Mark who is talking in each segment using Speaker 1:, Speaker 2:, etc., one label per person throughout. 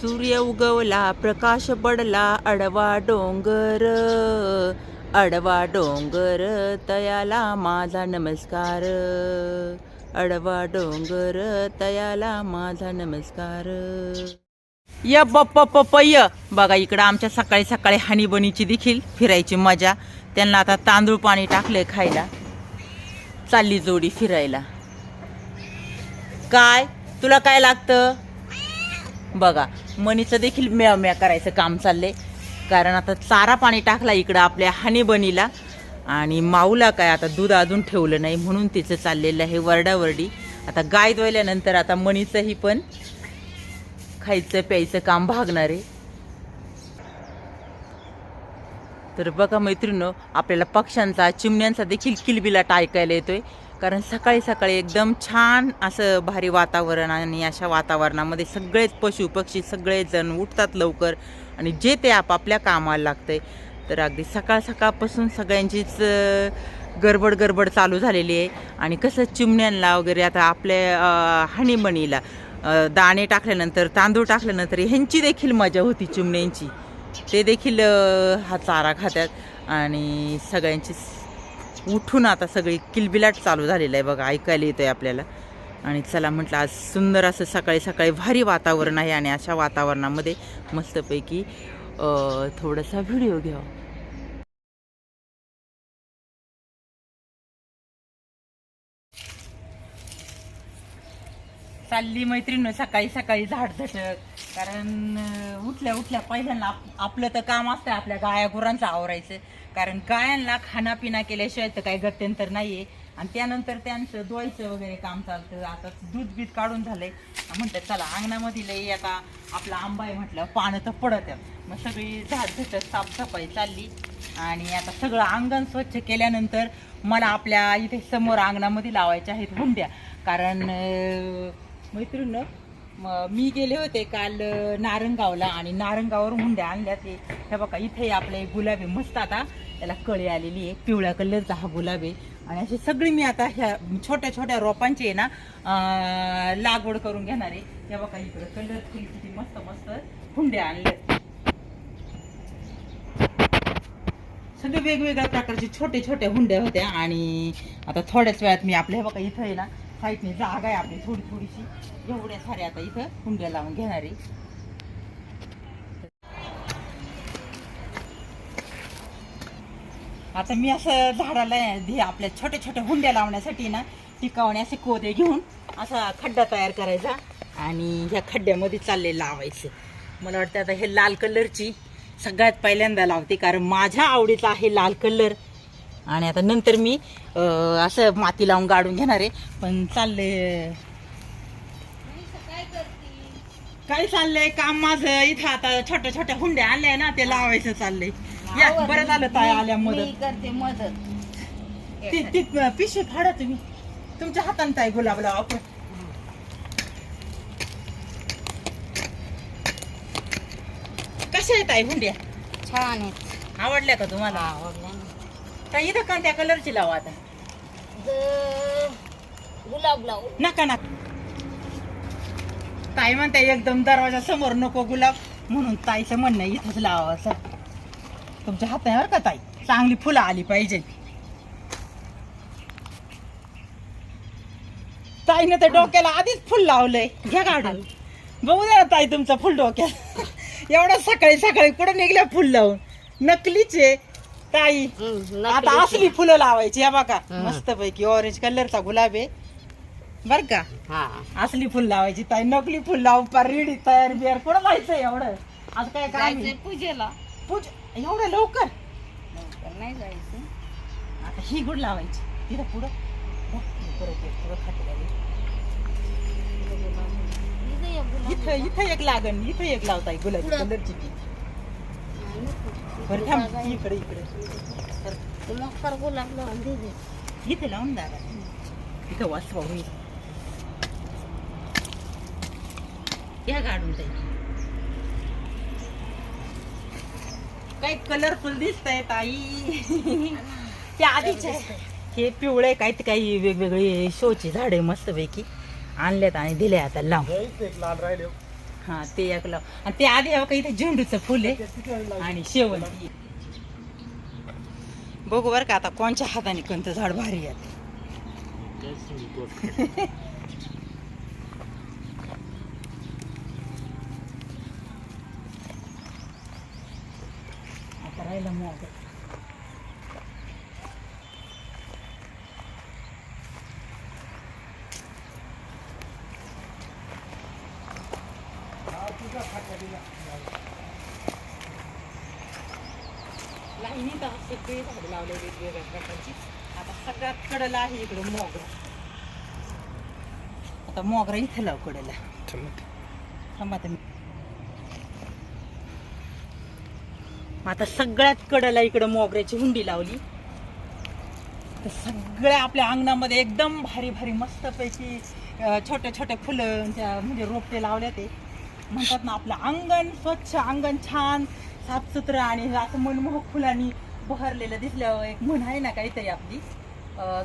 Speaker 1: सूर्य उगवला प्रकाश पडला अडवा डोंगर अडवा डोंगर तयाला माझा नमस्कार. अडवा डोंगर तयाला माझा नमस्कार. य बप्प पप य बघा इकडं आमच्या सकाळी सकाळी हानीबणीची देखील फिरायची मजा. त्यांना आता तांदूळ पाणी टाकले खायला. चालली जोडी फिरायला. काय? तुला काय लागतं? बघा मनीचं देखील म्या म्या करायचं काम चाललंय. कारण आता चारा पाणी टाकला इकडं आपल्या हानीबनीला आणि माऊला काय आता दूध अजून ठेवलं नाही म्हणून तिचं चाललेलं आहे वरडावरडी. आता गाय धुवल्यानंतर आता मणीचंही पण खायचं प्यायचं काम भागणार आहे. तर बघा मैत्रिणं आपल्याला पक्ष्यांचा चिमण्यांचा देखील किलबिलाट ऐकायला येतोय. कारण सकाळी सकाळी एकदम छान असं भारी वातावरण आणि अशा वातावरणामध्ये सगळेच पशु पक्षी सगळेजण उठतात लवकर आणि जे ते आपापल्या कामाला लागतंय. तर अगदी सकाळ सकाळपासून सगळ्यांचीच गडबड गडबड चालू झालेली आहे. आणि कसं चिमण्यांना वगैरे आता आपल्या अं, दाणे टाकल्यानंतर तांदूळ टाकल्यानंतर ह्यांची देखील मजा होती चिमण्यांची. ते देखील हा चारा खात्यात आणि सगळ्यांचीच उठून आता सगळी किलबिलाट चालू झालेलं आहे बघा ऐकायला येतोय आपल्याला. आणि चला म्हटलं आज सुंदर असं सकाळी सकाळी भारी वातावरण आहे आणि अशा वातावरणामध्ये मस्तपैकी थोडासा व्हिडिओ घ्यावा. चालली मैत्रीण सकाळी सकाळी झाड झटक कारण उठल्या उठल्या पहिल्यांदा आप- आपलं तर काम असतं आपल्या गाया गुरांचं आवरायचं. कारण गायांना खानापिना केल्याशिवाय तर काही गत्यंतर नाही आहे आणि त्यानंतर त्यांचं धुवायचं वगैरे काम चालतं. आता दूध बीत काढून झालंय. म्हणतात चला अंगणामध्ये लई आता आपला आंबा आहे म्हटलं. पानं तर पडत. मग सगळी झाड झटक साफसफाई चालली. आणि आता सगळं अंगण स्वच्छ केल्यानंतर मला आपल्या इथे समोर अंगणामध्ये लावायच्या आहेत हुंड्या. कारण मैत्रीण मी गेले होते काल नारंगावला आणि नारंगावर हुंड्या आणल्या ते. हे बघा इथे आपले गुलाबी मस्त आता त्याला कळी आलेली आहे पिवळ्या कलरचा हा गुलाब आहे. आणि अशी सगळी मी आता ह्या छोट्या छोट्या रोपांची आहे ना लागवड करून घेणार आहे. हे बघा इकडे कलरफुल किती मस्त मस्त हुंड्या आणल्या. सगळे वेगवेगळ्या प्रकारचे छोटे छोटे हुंड्या होत्या आणि आता थोड्याच वेळात मी आपल्या हे बघा इथं आहे ना साईडने जागा आहे आपली थोडी थोडीशी. एवढ्या साऱ्या आता इथं हुंड्या लावून घेणार आहे. आता मी असं झाडाला आपल्या छोट्या छोट्या हुंड्या लावण्यासाठी ना टिकावणे असे कोदे घेऊन असा खड्डा तयार करायचा आणि ह्या खड्ड्यामध्ये चालले लावायचे. मला वाटतं आता हे लाल कलरची सगळ्यात पहिल्यांदा लावते कारण माझ्या आवडीचा आहे लाल कलर. आणि आता नंतर मी असं माती लावून गाडून घेणार आहे. पण चालले काय चाललंय काम माझं? इथं आता छोट्या छोट्या हुंड्या आणल्या ना ते लावायचं चाललंय. या बरं झालं ताई आल्या
Speaker 2: मी
Speaker 1: मदत.
Speaker 2: करते मदत.
Speaker 1: ती ती पिशवी फाडा तुम्ही. तुमच्या हाताने ताई गुलाब लावा आपण. कशा आहेत ताई हुंड्या?
Speaker 2: छान आहेत.
Speaker 1: आवडल्या का तुम्हाला?
Speaker 2: आवडल्या ना.
Speaker 1: ताई इथं कोणत्या कलरची लावा आता?
Speaker 2: ज- गुलाब लावू.
Speaker 1: नका नका. ताई म्हणते एकदम दरवाजा समोर नको गुलाब. म्हणून ताईचं म्हणणं आहे इथंच लावा असं. तुमच्या हातावर का ताई? चांगली फुलं आली पाहिजे. ताईने तर डोक्याला आधीच फुल लावलंय. घ्या काढून बघू द्या ना ताई तुमचं फुल डोक्यात एवढं सकाळी सकाळी कुठं निघल्या फुल लावून? नकलीचे ताई. आता. असली फुलं लावायची या बघा. मस्त पैकी ऑरेंज कलरचा गुलाब आहे. बर का?
Speaker 2: हा.
Speaker 1: असली फुल लावायची ताई. नकली फुल लावून पार रेडी तयार बियार. कुठं जायचं एवढं? आज काय आहे?
Speaker 2: पूजेला.
Speaker 1: पूज एवढं लवकर?
Speaker 2: लवकर नाही जायचं.
Speaker 1: आता ही गुड लावायची. तिथं पुढं.
Speaker 2: इथं
Speaker 1: इथं एक लागन इथं एक लावताय गुलाबी. कलरची ती. बरं थांब. इकडे इकडे.
Speaker 2: गुलाब लावून दे
Speaker 1: इथे लावून दादा इथं वाचवा होईल या. गाडून ताई काय कलरफुल दिसतंय ताई. ते आधीच आहे. हे पिवळे काय ते काही वेगवेगळे शोची झाडे मस्तपैकी आणल्यात आणि दिले आता लावून हा ते एक लाव. आणि ते आधी हवं का इथे झेंडूचं फुल आहे? आणि शेवंती. बघू बरं का आता कोणच्या हाताने कोणतं झाड भारी आहे आता राहिलं मग लाईनीत आज सगळी झाडं लावले वेगवेगळ्या प्रकारची. आता सगळ्यात कडेला आहे इकडं मोगरा. आता मोगरा इथं लाव कडेला. थांबा. मी आता सगळ्यात कडेला इकडं मोगऱ्याची हुंडी लावली. तर सगळ्या आपल्या अंगणामध्ये एकदम भारी भारी मस्तपैकी छोटे छोटे फुलं त्या म्हणजे रोपटे लावले ते. म्हणतात ना आपलं अंगण स्वच्छ अंगण छान साफसुथरं आणि असं मनमोहक फुलांनी बहरलेलं दिसल्यावर एक म्हण आहे ना काहीतरी आपली.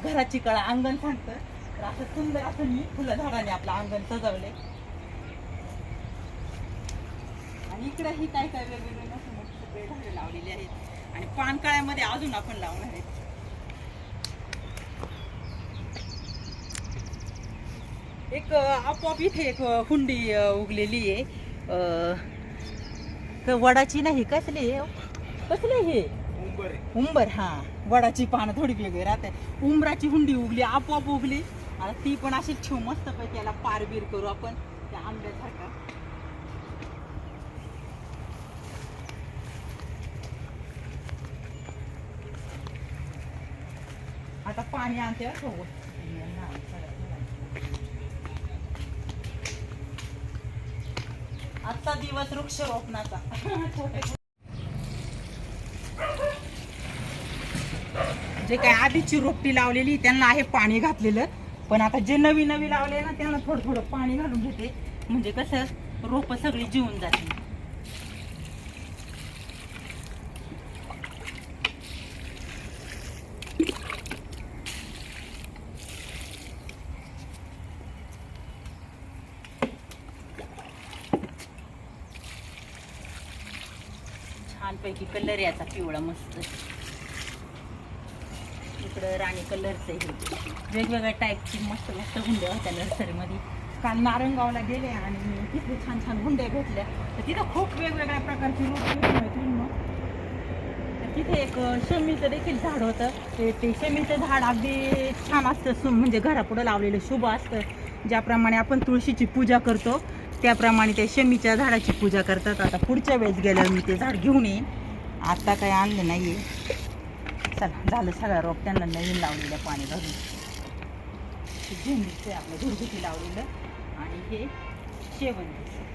Speaker 1: घराची कळा अंगण सांगतं तर असं सुंदर असं मी फुलं झाडाने आपलं अंगण सजवले आणि इकडे ही काय काय वेगवेगळे मोठे मोठे सगळे झाडे लावलेली आहेत. आणि पानकाळ्यामध्ये अजून आपण लावणार आहेत. एक आपोआप इथे एक हुंडी उगलेली आहे. वडाची नाही कसली आहे? हो? कसली हे? उंबर हा. वडाची पानं थोडी वेगळी राहते. उंबराची हुंडी उगली आपोआप उगली. आणि ती पण अशी ठेवू मस्त पैकी याला पारबीर करू आपण. त्या आंब्यासारखा. आता पाणी आणते हं आजचा दिवस वृक्ष जे काय आधीची रोपटी लावलेली त्यांना आहे पाणी घातलेलं. पण आता जे नवी नवी लावले ना त्यांना थोडं थोडं पाणी घालून घेते. म्हणजे कसं रोप सगळी जिवून जाते छानपैकी कलर याचा पिवळा मस्त. इकडं राणी कलरचं हे. वेगवेगळ्या टाईपची मस्त मस्त गुंड्या होत्या नर्सरीमध्ये काल नारंगावला गेले आणि तिथे छान छान गुंड्या भेटल्या तर तिथं खूप वेगवेगळ्या प्रकारची रोप तर तिथे एक शमीचं देखील झाड होतं. ते ते शमीचं झाड अगदी छान असतं म्हणजे घरापुढं लावलेलं शुभ असतं. ज्याप्रमाणे आपण तुळशीची पूजा करतो त्याप्रमाणे त्या शमीच्या झाडाची पूजा करतात. आता पुढच्या वेळेस गेल्यावर मी ते झाड घेऊन येईन. आत्ता काही आणलं नाही आहे चला झालं सगळं रोप. त्यांना नवीन लावलेलं पाणी घालून झेंडूचं आहे आपलं घरगुती लावलेलं. आणि हे शेवंतीचं.